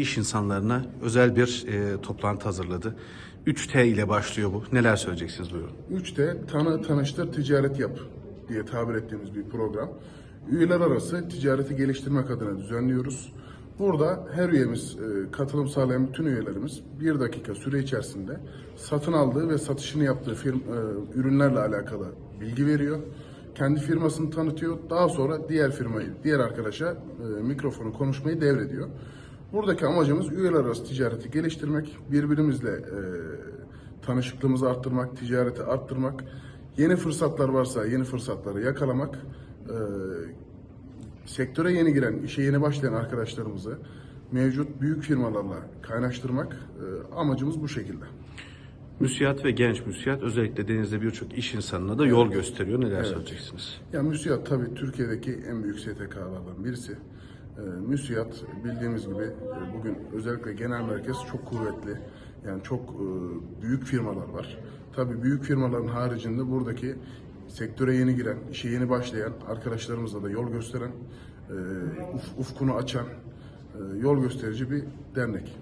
İş insanlarına özel bir e, toplantı hazırladı. 3T ile başlıyor bu. Neler söyleyeceksiniz buyurun. 3'te tanı, tanıştır, ticaret yap diye tabir ettiğimiz bir program. Üyeler arası ticareti geliştirmek adına düzenliyoruz. Burada her üyemiz, e, katılım sağlayan bütün üyelerimiz bir dakika süre içerisinde satın aldığı ve satışını yaptığı firm, e, ürünlerle alakalı bilgi veriyor. Kendi firmasını tanıtıyor. Daha sonra diğer firmayı, diğer arkadaşa e, mikrofonu konuşmayı devrediyor. Buradaki amacımız üyeler arası ticareti geliştirmek, birbirimizle e, tanışıklığımızı arttırmak, ticareti arttırmak, yeni fırsatlar varsa yeni fırsatları yakalamak, e, sektöre yeni giren, işe yeni başlayan arkadaşlarımızı mevcut büyük firmalarla kaynaştırmak e, amacımız bu şekilde. Müsiyat ve genç müsiyat özellikle denizde birçok iş insanına da yol gösteriyor. Neler söyleyeceksiniz? Ya MÜSİAD tabii Türkiye'deki en büyük STK'lardan birisi. Ee, MÜSİAD bildiğimiz gibi e, bugün özellikle genel merkez çok kuvvetli. Yani çok e, büyük firmalar var. Tabii büyük firmaların haricinde buradaki sektöre yeni giren, işe yeni başlayan arkadaşlarımızla da yol gösteren, e, uf- ufkunu açan, e, yol gösterici bir dernek.